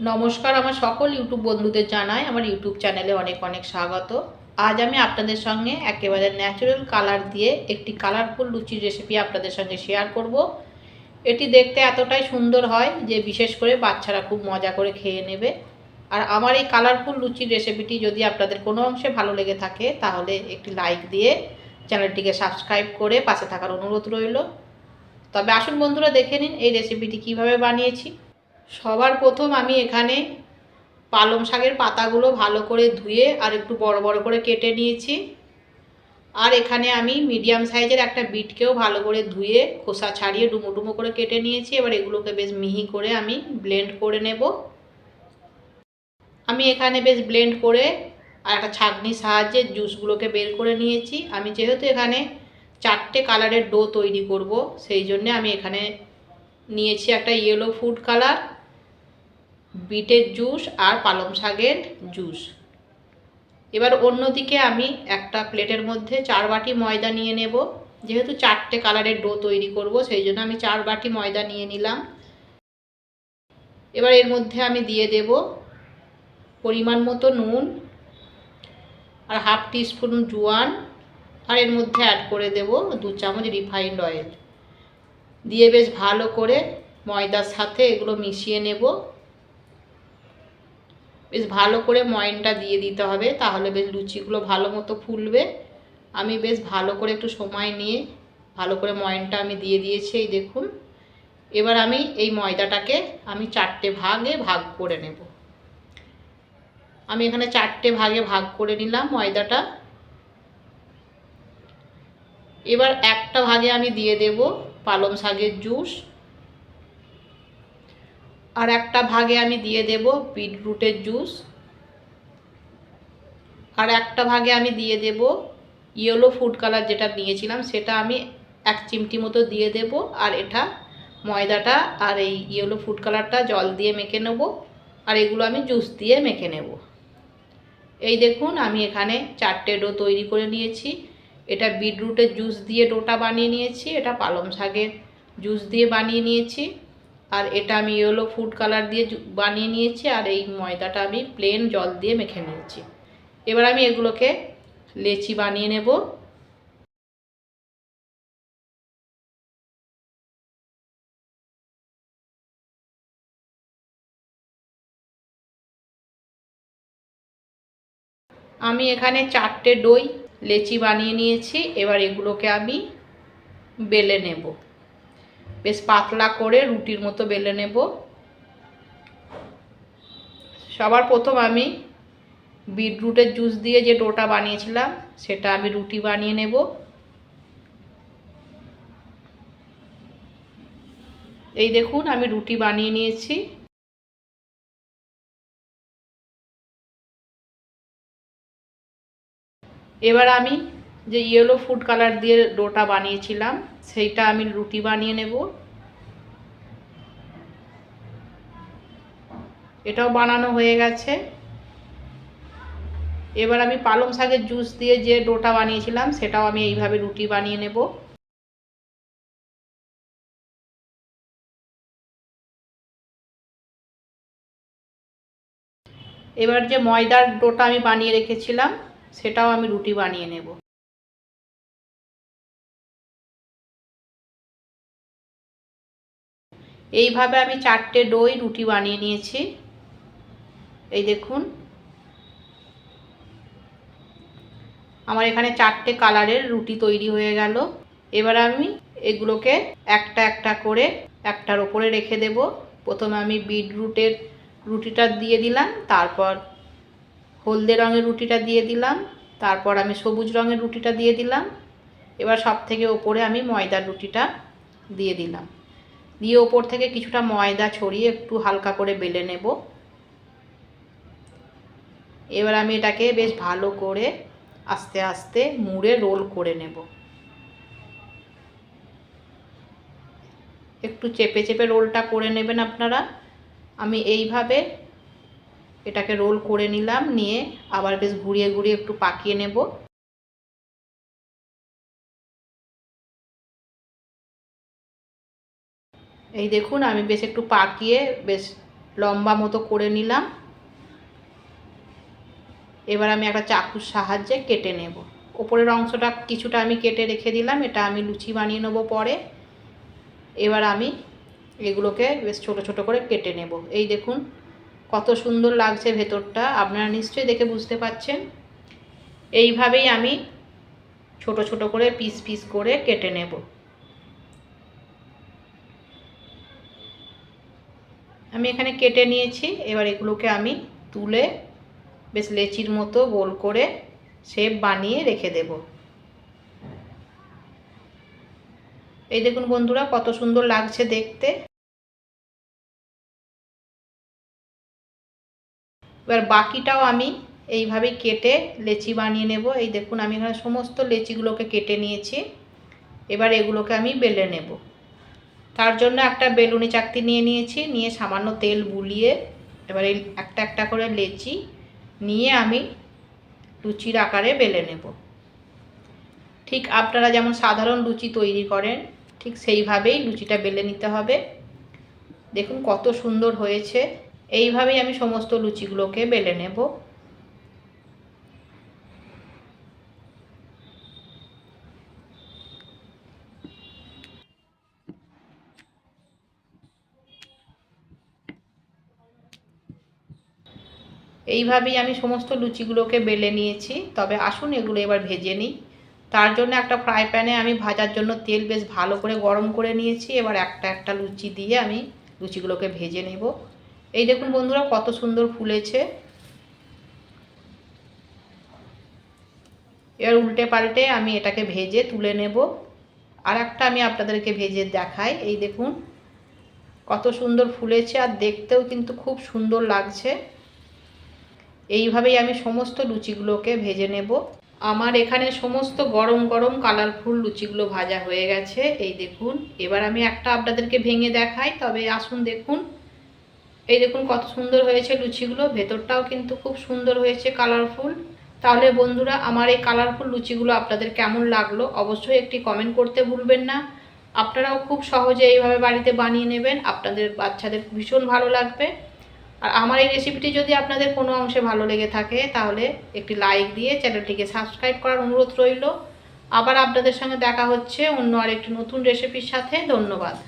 নমস্কার আমার সকল ইউটিউব বন্ধুদের জানাই, আমার ইউটিউব চ্যানেলে অনেক অনেক স্বাগত। আজ আমি আপনাদের সঙ্গে একেবারে ন্যাচারাল কালার দিয়ে একটি কালারফুল লুচির রেসিপি আপনাদের সঙ্গে শেয়ার করব। এটি দেখতে এতটাই সুন্দর হয় যে বিশেষ করে বাচ্চারা খুব মজা করে খেয়ে নেবে। আর আমার এই কালারফুল লুচির রেসিপিটি যদি আপনাদের কোনো অংশে ভালো লেগে থাকে, তাহলে একটি লাইক দিয়ে চ্যানেলটিকে সাবস্ক্রাইব করে পাশে থাকার অনুরোধ রইল। তবে আসুন বন্ধুরা দেখে নিন এই রেসিপিটি কীভাবে বানিয়েছি। সবার প্রথম আমি এখানে পালং শাকের পাতাগুলো ভালো করে ধুয়ে আর একটু বড় বড় করে কেটে নিয়েছি। আর এখানে আমি মিডিয়াম সাইজের একটা বিটকেও ভালো করে ধুয়ে, খোসা ছাড়িয়ে ডুমো ডুমো করে কেটে নিয়েছি। এবার এগুলোকে বেশ মিহি করে আমি ব্লেন্ড করে নেব। আমি এখানে বেশ ব্লেন্ড করে আর একটা ছাঁকনির সাহায্যে জুসগুলোকে বের করে নিয়েছি। আমি যেহেতু এখানে চারটে কালারের ডো তৈরি করব, সেই জন্যে আমি এখানে নিয়েছি একটা ইয়েলো ফুড কালার বিটের জুস আর পালং শাকের জুস। এবার অন্যদিকে আমি একটা প্লেটের মধ্যে চার বাটি ময়দা নিয়ে নেব। যেহেতু চারটে কালারের ডো তৈরি করব, সেই জন্য আমি চার বাটি ময়দা নিয়ে নিলাম। এবার এর মধ্যে আমি দিয়ে দেব পরিমাণ মতো নুন আর হাফ টিস্পুন জোয়ান আর এর মধ্যে অ্যাড করে দেব দু চামচ রিফাইন্ড অয়েল। দিয়ে বেশ ভালো করে ময়দার সাথে এগুলো মিশিয়ে নেব। বেশ ভালো করে ময়নটা দিয়ে দিতে হবে, তাহলে বেশ লুচিগুলো ভালো মতো ফুলবে। আমি বেশ ভালো করে একটু সময় নিয়ে ভালো করে ময়নটা আমি দিয়ে দিয়েছি, এই দেখুন। এবার আমি এই ময়দাটাকে আমি চারটে ভাগে ভাগ করে নেব। আমি এখানে চারটে ভাগে ভাগ করে নিলাম ময়দাটা। এবার একটা ভাগে আমি দিয়ে দেব পালং শাকের জুস। আর একটা ভাগে আমি দিয়ে দেব বিটরুটের জুস। আর একটা ভাগে আমি দিয়ে দেব ইয়েলো ফুড কালার যেটা নিয়েছিলাম, সেটা আমি এক চিমটি মতো দিয়ে দেব। আর এটা ময়দাটা আর এই ইয়েলো ফুড কালারটা জল দিয়ে মেখে নেব। আর এগুলো আমি জুস দিয়ে মেখে নেব। এই দেখুন, আমি এখানে চারটে ডো তৈরি করে নিয়েছি। এটা বিটরুটের জুস দিয়ে ডোটা বানিয়ে নিয়েছি, এটা পালং শাকের জুস দিয়ে বানিয়ে নিয়েছি। আর এটা আমি ইয়েলো ফুড কালার দিয়ে বানিয়ে নিয়েছি, আর এই ময়দাটা আমি প্লেন জল দিয়ে মেখে নিয়েছি। এবার আমি এগুলোকে লেচি বানিয়ে নেব। আমি এখানে চারটে দই লেচি বানিয়ে নিয়েছি, এবার এগুলোকে আমি বেলে নেব। বেশ পাতলা করে রুটির মতো বেলে নেব। সবার প্রথম আমি বিটরুটের জুস দিয়ে যে ডোটা বানিয়েছিলাম, সেটা আমি রুটি বানিয়ে নেব। এই দেখুন, আমি রুটি বানিয়ে নিয়েছি। এবার আমি যে ইয়েলো ফুড কালার দিয়ে ডোটা বানিয়েছিলাম, সেইটা আমি রুটি বানিয়ে নেব। এটাও বানানো হয়ে গেছে। এবার আমি পালং শাকের জুস দিয়ে যে ডোটা বানিয়েছিলাম, সেটাও আমি এইভাবে রুটি বানিয়ে নেব। এবার যে ময়দার ডোটা আমি বানিয়ে রেখেছিলাম, সেটাও আমি রুটি বানিয়ে নেব। এইভাবে আমি চারটে ডই রুটি বানিয়ে নিয়েছি। এই দেখুন। আমার এখানে চারটে কালারের রুটি তৈরি হয়ে গেল। এবার আমি এগুলোকে একটা একটা করে একটার ওপরে রেখে দেব। প্রথমে আমি বিটরুটের রুটিটা দিয়ে দিলাম, তারপর হলদে রঙের রুটিটা দিয়ে দিলাম, তারপর আমি সবুজ রঙের রুটিটা দিয়ে দিলাম। এবার সব থেকে ওপরে আমি ময়দার রুটিটা দিয়ে দিলাম। দিয়ে ওপর থেকে কিছুটা ময়দা ছড়িয়ে একটু হালকা করে বেলে নেব। এবার আমি এটাকে বেশ ভালো করে আস্তে আস্তে মুড়ে রোল করে নেব। একটু চেপে চেপে রোলটা করে নেবেন আপনারা। আমি এইভাবে এটাকে রোল করে নিলাম, নিয়ে আবার বেশ ঘুরিয়ে ঘুরিয়ে একটু পাকিয়ে নেব। এই দেখুন, আমি বেশ একটু পাকিয়ে বেশ লম্বা মতো করে নিলাম। এবার আমি একটা চাকুর সাহায্যে কেটে নেব। ওপরের অংশটা কিছুটা আমি কেটে রেখে দিলাম, এটা আমি লুচি বানিয়ে নেব পরে। এবার আমি এগুলোকে বেশ ছোট ছোট করে কেটে নেব। এই দেখুন, কত সুন্দর লাগছে ভেতরটা, আপনারা নিশ্চয়ই দেখে বুঝতে পাচ্ছেন। এইভাবেই আমি ছোট ছোট করে পিস পিস করে কেটে নেব। আমি এখানে কেটে নিয়েছি। এবার এগুলোকে আমি তুলে বেশ লেচির মতো গোল করে শেপ বানিয়ে রেখে দেব। এই দেখুন বন্ধুরা, কত সুন্দর লাগছে দেখতে। এবার বাকিটাও আমি এইভাবে কেটে লেচি বানিয়ে নেব। এই দেখুন, আমি এখানে সমস্ত লেচিগুলোকে কেটে নিয়েছি। এবার এগুলোকে আমি বেলে নেব। তার জন্য একটা বেলুনি চাকতি নিয়ে নিয়েছি, নিয়ে সামান্য তেল বুলিয়ে, এবারে একটা একটা করে লেচি নিয়ে আমি লুচির আকারে বেলে নেব। ঠিক আপনারা যেমন সাধারণ লুচি তৈরি করেন, ঠিক সেইভাবেই লুচিটা বেলে নিতে হবে। দেখুন কত সুন্দর হয়েছে। এইভাবেই আমি সমস্ত লুচিগুলোকে বেলে নেব। এইভাবেই আমি সমস্ত লুচিগুলোকে বেলে নিয়েছি। তবে আসুন এগুলো এবার ভেজে নিই। তার জন্য একটা ফ্রাই প্যানে আমি ভাজার জন্য তেল বেশ ভালো করে গরম করে নিয়েছি। এবার একটা একটা লুচি দিয়ে আমি লুচিগুলোকে ভেজে নেব। এই দেখুন বন্ধুরা, কত সুন্দর ফুলেছে। এবার উল্টে পাল্টে আমি এটাকে ভেজে তুলে নেব। আর একটা আমি আপনাদেরকে ভেজে দেখাই। এই দেখুন, কত সুন্দর ফুলেছে। আর দেখতেও কিন্তু খুব সুন্দর লাগছে। এইভাবেই আমি সমস্ত লুচিগুলোকে ভেজে নেব। আমার এখানে সমস্ত গরম গরম কালারফুল লুচিগুলো ভাজা হয়ে গেছে। এই দেখুন, এবার আমি একটা আপনাদেরকে ভেঙে দেখাই, তবে আসুন দেখুন। এই দেখুন কত সুন্দর হয়েছে লুচিগুলো, ভেতরটাও কিন্তু খুব সুন্দর হয়েছে কালারফুল। তাহলে বন্ধুরা, আমার এই কালারফুল লুচিগুলো আপনাদের কেমন লাগল অবশ্যই একটি কমেন্ট করতে ভুলবেন না। আপনারাও খুব সহজে এইভাবে বাড়িতে বানিয়ে নেবেন, আপনাদের বাচ্চাদের ভীষণ ভালো লাগবে। আর আমার এই রেসিপিটি যদি আপনাদের কোনো অংশে ভালো লেগে থাকে, তাহলে একটি লাইক দিয়ে চ্যানেলটিকে সাবস্ক্রাইব করার অনুরোধ রইল। আবার আপনাদের সঙ্গে দেখা হচ্ছে অন্য আরেকটি নতুন রেসিপির সাথে। ধন্যবাদ।